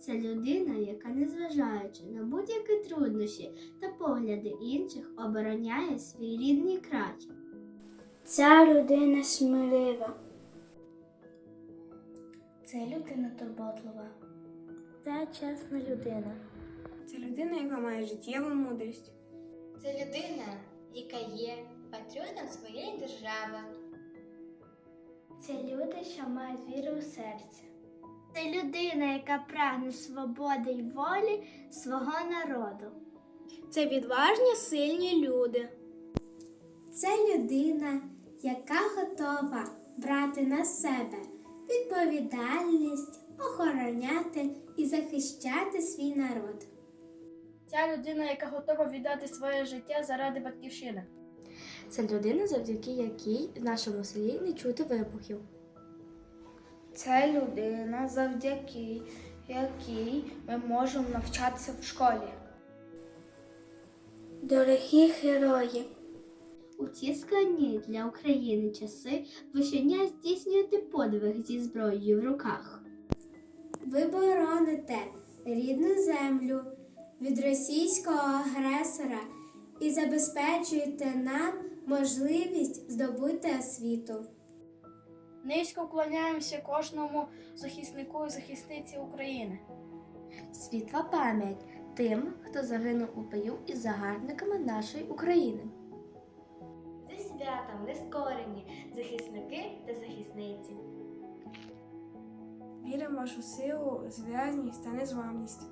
Це людина, яка, незважаючи на будь-які труднощі та погляди інших, обороняє свій рідний край. Ця людина смілива. Це людина турботлива. Це чесна людина. Це людина, яка має життєву мудрість. Це людина, яка є патріотом своєї держави. Це люди, що мають віру у серці. Це людина, яка прагне свободи й волі свого народу. Це відважні, сильні люди. Це людина, яка готова брати на себе відповідальність, охороняти і захищати свій народ. Ця людина, яка готова віддати своє життя заради батьківщини. Це людина, завдяки якій в нашому селі не чути вибухів. Це людина, завдяки якій ми можемо навчатися в школі. Дорогі герої, У ці складні для України часи ви щодня здійснюєте подвиг зі зброєю в руках. Ви бороните рідну землю від російського агресора і забезпечуєте нам можливість здобути освіту. Низько вклоняємося кожному захиснику і захисниці України. Світла пам'ять тим, хто загинув у бою із загарбниками нашої України. Зі святом нескорені захисники та захисниці. Віримо в вашу силу, зв'язність та незламність.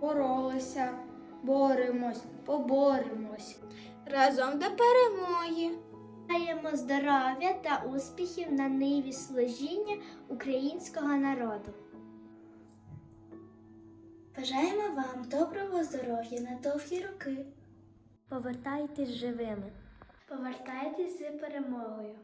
Боролися, боремось, поборемось. Разом до перемоги! Бажаємо здоров'я та успіхів на ниві служіння українського народу. бажаємо вам доброго здоров'я на довгі роки. Повертайтесь живими. Повертайтесь з перемогою.